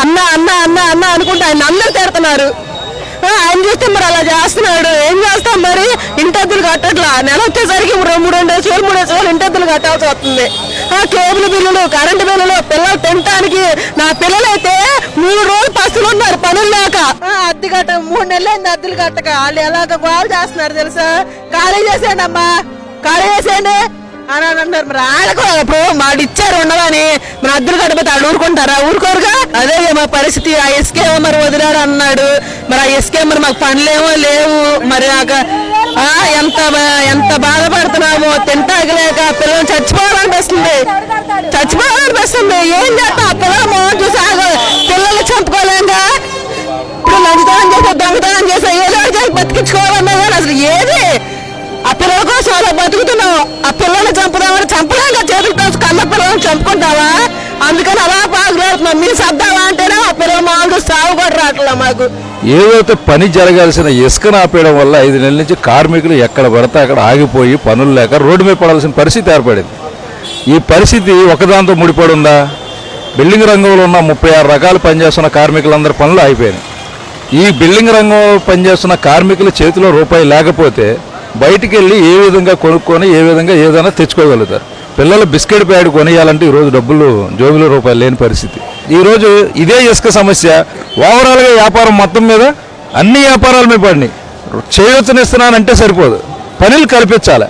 అన్న అన్న అన్న అన్న అనుకుంటే ఆయన అందరూ తిడుతున్నారు ఆయన చూస్తే మరి అలా చేస్తున్నాడు. ఏం చేస్తాం మరి? ఇంటద్దులు కట్టట్లా? నెల వచ్చేసరికి రెండు రెండు వేలు మూడు వేలు ఇంటద్దులు కట్టాల్సి వస్తుంది. ఆ కేబుల్ బిల్లులు కరెంటు బిల్లులు పిల్లలు తినటానికి నా పిల్లలైతే మూడు రోజులు పస్తులు ఉన్నారు పనులు లేక. అద్దె కట్ట మూడు నెలలు అయింది అద్దెలు కట్టక. వాళ్ళు ఎలాగ గోలు చేస్తున్నారు తెలుసా? ఖాళీ చేసేయండి అమ్మా. ఖాళీ చేసేయండి. అని అంటారు మరి వాళ్ళకు ఇప్పుడు మాకు ఇచ్చారు ఉండదని. మన అద్దరు కడిపోతే వాళ్ళు ఊరుకుంటారా? ఊరుకోరుగా? అదే మా పరిస్థితి. ఆ ఎస్కే మరి వదిలాడు అన్నాడు. మరి ఆ ఎస్కే మరి మాకు పనులేమో లేవు. మరి నాకు ఆ, ఎంత బా- ఎంత బాధపడుతున్నామో తింటాగలేక పిల్లలు చచ్చిపోవాలనిపిస్తుంది. చచ్చిపోవాలనిపిస్తుంది. అయ్యో పిల్లల బతుకుతున్నావు? ఆ పిల్లల్ని చంపుదామని చంపలేక కలిసి కన్న పిల్లల్ని చంపుకుంటావా? అందుకని అలా బాగులాడుతున్నాం మీరు సర్దావా అంటేనే ఆ పిల్లల మామూలు సాగు కూడా రావట్లే మాకు. ఏదైతే పని జరగాల్సిన ఇసుకను ఆపేయడం వల్ల ఐదు నెలల నుంచి కార్మికులు ఎక్కడ పడితే అక్కడ ఆగిపోయి పనులు లేక రోడ్డు మీద పడాల్సిన పరిస్థితి ఏర్పడింది. ఈ పరిస్థితి ఒకదాంతో ముడిపడి ఉందా బిల్డింగ్ రంగంలో ఉన్న ముప్పై ఆరు రకాలు పనిచేస్తున్న కార్మికులందరి పనులు అయిపోయినాయి ఈ బిల్డింగ్ రంగంలో పనిచేస్తున్న కార్మికుల చేతిలో రూపాయి లేకపోతే బయటికి వెళ్ళి ఏ విధంగా కొనుక్కొని ఏ విధంగా ఏదైనా తెచ్చుకోగలుగుతారు. పిల్లలు బిస్కెట్ ప్యాడ్ కొనియాలంటే ఈరోజు డబ్బులు జోబులో రూపాయలు లేని పరిస్థితి. ఈరోజు ఇదే ఇసుక సమస్య. ఓవరాల్గా వ్యాపారం మొత్తం మీద అన్ని వ్యాపారాల మీద పడినాయి. చేయొచ్చనిస్తున్నానంటే సరిపోదు. పనులు కల్పించాలి.